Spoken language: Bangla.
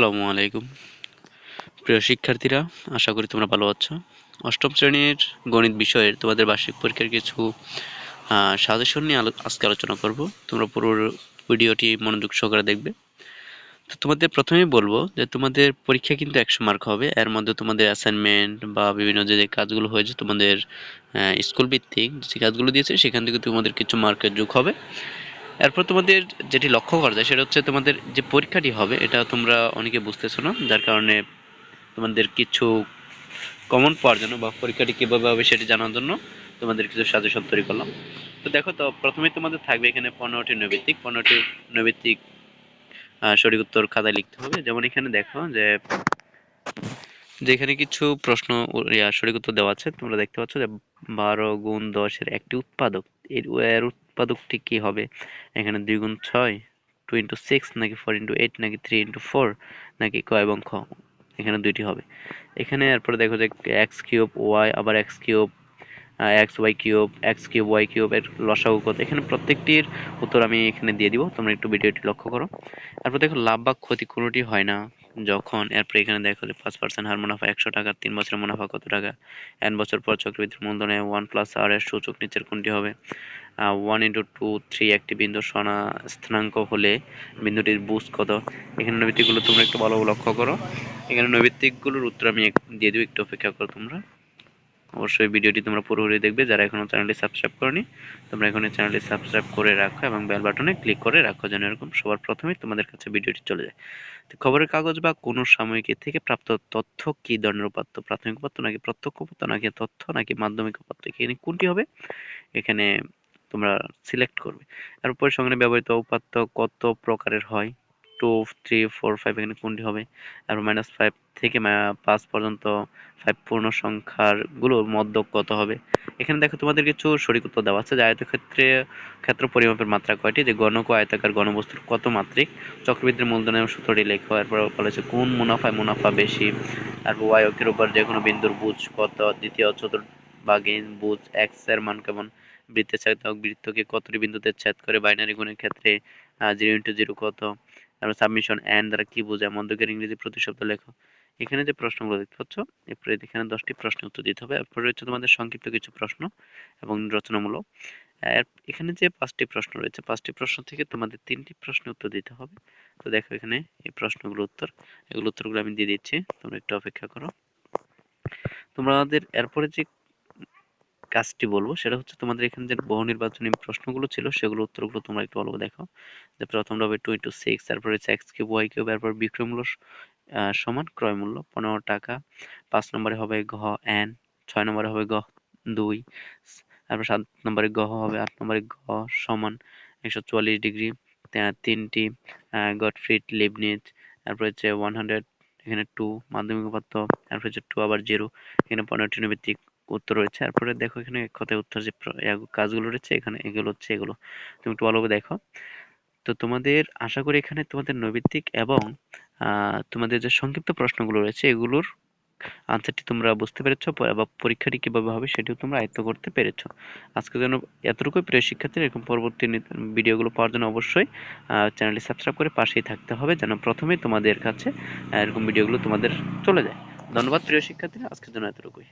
আসসালামু আলাইকুম। প্রিয় শিক্ষার্থীরা, আশা করি তোমরা ভালো আছো। অষ্টম শ্রেণির গণিত বিষয়ের তোমাদের বার্ষিক পরীক্ষার কিছু সাজেশন নিয়ে আজকে আলোচনা করব। তোমরা পুরো ভিডিওটি মনোযোগ সহকারে দেখবে। তো তোমাদের প্রথমেই বলব যে তোমাদের পরীক্ষা কিন্তু একশো মার্ক হবে। এর মধ্যে তোমাদের অ্যাসাইনমেন্ট বা বিভিন্ন যে কাজগুলো হয়েছে তোমাদের স্কুল ভিত্তিক যে কাজগুলো দিয়েছে, সেখান থেকে তোমাদের কিছু মার্কের যোগ হবে। এরপর তোমাদের যেটি লক্ষ্য করা যায়, সেটা হচ্ছে তোমাদের যে পরীক্ষাটি হবে, এটা তোমরা অনেকে বুঝতেছো না, যার কারণে তোমাদের কিছু কমন পাওয়ার জন্য বা পরীক্ষাটি কীভাবে হবে সেটি জানার জন্য তোমাদের কিছু সাজেশন তৈরি করলাম। তো দেখো তো প্রথমে তোমাদের থাকবে এখানে পনেরোটি নৈবিত্তিক। পনেরোটি নৈবিত্তিক সঠিক উত্তর খাতায় লিখতে হবে। যেমন এখানে দেখো যে, যেখানে কিছু প্রশ্ন সঠিক উত্তর দেওয়া আছে, তোমরা দেখতে পাচ্ছ যে বারো গুণ দশের একটি উৎপাদক। এর এর ঠিক কি হবে? এখানে দুই গুণ ছয়, টু ইন্টু সিক্স নাকি ফোর ইন্টু এইট নাকি থ্রি ইন্টু ফোর নাকি ক এবং খ? এখানে দুইটি হবে। এখানে এরপরে দেখো যে এক্স কিউব ওয়াই আবার X cube X Y cube X cube Y cube এর লসাগু কত? এখানে প্রত্যেকটির উত্তর আমি এখানে দিয়ে দিব। তোমরা একটু ভিডিওটি লক্ষ্য করো। তারপর দেখো, লাভ বা ক্ষতি কোনোটি হয় না। যখন, এরপর এখানে দেখো পাঁচ পার্সেন্ট হার মুনাফা একশো টাকা, তিন বছরের মুনাফা কত টাকা? এন বছর পর চক্রবৃদ্ধির মূলধনে ওয়ান প্লাস আর এর সূচক নিচের কোনটি হবে? ওয়ান ইন্টু টু থ্রি একটি বিন্দু সনা স্থানাঙ্ক হলে বিন্দুটির বুঝ কত? এখানে নৈবিত্তিকগুলো তোমরা একটু ভালো লক্ষ্য করো। এখানে নৈবিত্তিকগুলোর উত্তর আমি দিয়ে দেবো, একটু অপেক্ষা করো তোমরা। অবশ্যই ভিডিওটি তোমরা পুরোপুরি দেখবে। যারা এখনও চ্যানেলটি সাবস্ক্রাইব করনি, তোমরা এখন চ্যানেলটি সাবস্ক্রাইব করে রাখো এবং বেল বাটনে ক্লিক করে রাখো যেন এরকম সবার প্রথমেই তোমাদের কাছে ভিডিওটি চলে যায়। তো খবরের কাগজ বা কোনো সাময়িকী থেকে প্রাপ্ত তথ্য কি ধরনের উপাত্ত? প্রাথমিক উপাত্ত নাকি প্রত্যক্ষ উপাত্ত নাকি তথ্য নাকি মাধ্যমিক উপাত্ত? এখানে কোনটি হবে? এখানে তোমরা সিলেক্ট করবে। আর পরিসংখ্যানে ব্যবহৃত উপাত্ত কত প্রকারের হয়? টু থ্রি ফোর ফাইভ এখানে কোনটি হবে? আর মাইনাস ফাইভ থেকে পাঁচ পর্যন্ত ফাইভ পূর্ণ সংখ্যারগুলোর মধ্য কত হবে? এখানে দেখো তোমাদের কিছু সঠিক উত্তর দেওয়া আছে যে আয়তক্ষেত্রে ক্ষেত্র পরিমাপের মাত্রা কয়টি? যে গণক আয়তাকার গণবস্তুর কত মাত্রিক? চক্রবৃদ্ধির মূলধনের সূত্রটি লেখো। এরপর বলেছে কোন মুনাফায় মুনাফা বেশি? আর ওয়াই অক্ষের উপর যে কোনো বিন্দুর বুঝ কত? দ্বিতীয় চতুর্ভাগে বুঝ এক্সের মান কেমন? বৃত্তের ছেদ বৃত্তকে কতটি বিন্দুতে ছেদ করে? বাইনারি গুণের ক্ষেত্রে জিরো ইন্টু জিরো কত? তারপর সাবমিশন এন্ড দ্বারা কি বোঝায়? মধ্যকের ইংরেজি প্রতিশব্দ লেখো। এখানে যে প্রশ্নগুলো দেখতে পাচ্ছ, এরপরে এখানে দশটি প্রশ্ন উত্তর দিতে হবে। এরপরে রয়েছে তোমাদের সংক্ষিপ্ত কিছু প্রশ্ন এবং রচনামূলক। এখানে যে পাঁচটি প্রশ্ন রয়েছে, পাঁচটি প্রশ্ন থেকে তোমাদের তিনটি প্রশ্ন উত্তর দিতে হবে। তো দেখো এখানে এই প্রশ্নগুলো উত্তর। এগুলো উত্তরগুলো আমি দিয়ে দিচ্ছি। তোমরা একটু অপেক্ষা করো। তোমাদের এরপরে যে কাজটি বলব সেটা হচ্ছে তোমাদের এখানে যে বহু নির্বাচনী প্রশ্নগুলো ছিল সেগুলো উত্তরগুলো তোমরা একটু ভালো দেখো। যে প্রথমটা হবে টু ইন্টু সিক্স তারপরে হচ্ছে এক্স কিউব ওয়াই কিউব এরপর বিক্রয় মূল্য সমান ক্রয় মূল্য পনেরো টাকা। পাঁচ নম্বরে হবে ঘ এন ছয় নম্বরে হবে গ দুই, তারপর সাত নম্বরে গ হবে আট নম্বরে গ সমান একশো চুয়াল্লিশ ডিগ্রি তিনটি গডফ্রিড লিবনিজ তারপর হচ্ছে ওয়ান হান্ড্রেড এখানে টু মাধ্যমিক উপাত্ত, তারপর হচ্ছে টু আবার জিরো এখানে পনেরোটি ভিত্তিক উত্তর রয়েছে। তারপরে দেখো এখানে কথায় উত্তর যে কাজগুলো রয়েছে, এখানে এগুলো হচ্ছে এগুলো। তুমি একটু ভালোভাবে দেখো। তো তোমাদের, আশা করি এখানে তোমাদের নৈবিত্তিক এবং তোমাদের যে সংক্ষিপ্ত প্রশ্নগুলো রয়েছে, এগুলোর আনসারটি তোমরা বুঝতে পেরেছ বা পরীক্ষাটি কীভাবে হবে সেটিও তোমরা আয়ত্ত করতে পেরেছ। আজকে যেন এতটুকুই, প্রিয় শিক্ষার্থীরা, এরকম পরবর্তী ভিডিওগুলো পাওয়ার জন্য অবশ্যই চ্যানেলটি সাবস্ক্রাইব করে পাশেই থাকতে হবে, যেন প্রথমেই তোমাদের কাছে, এরকম ভিডিওগুলো তোমাদের চলে যায়। ধন্যবাদ, প্রিয় শিক্ষার্থীরা। আজকের জন্য এতটুকুই।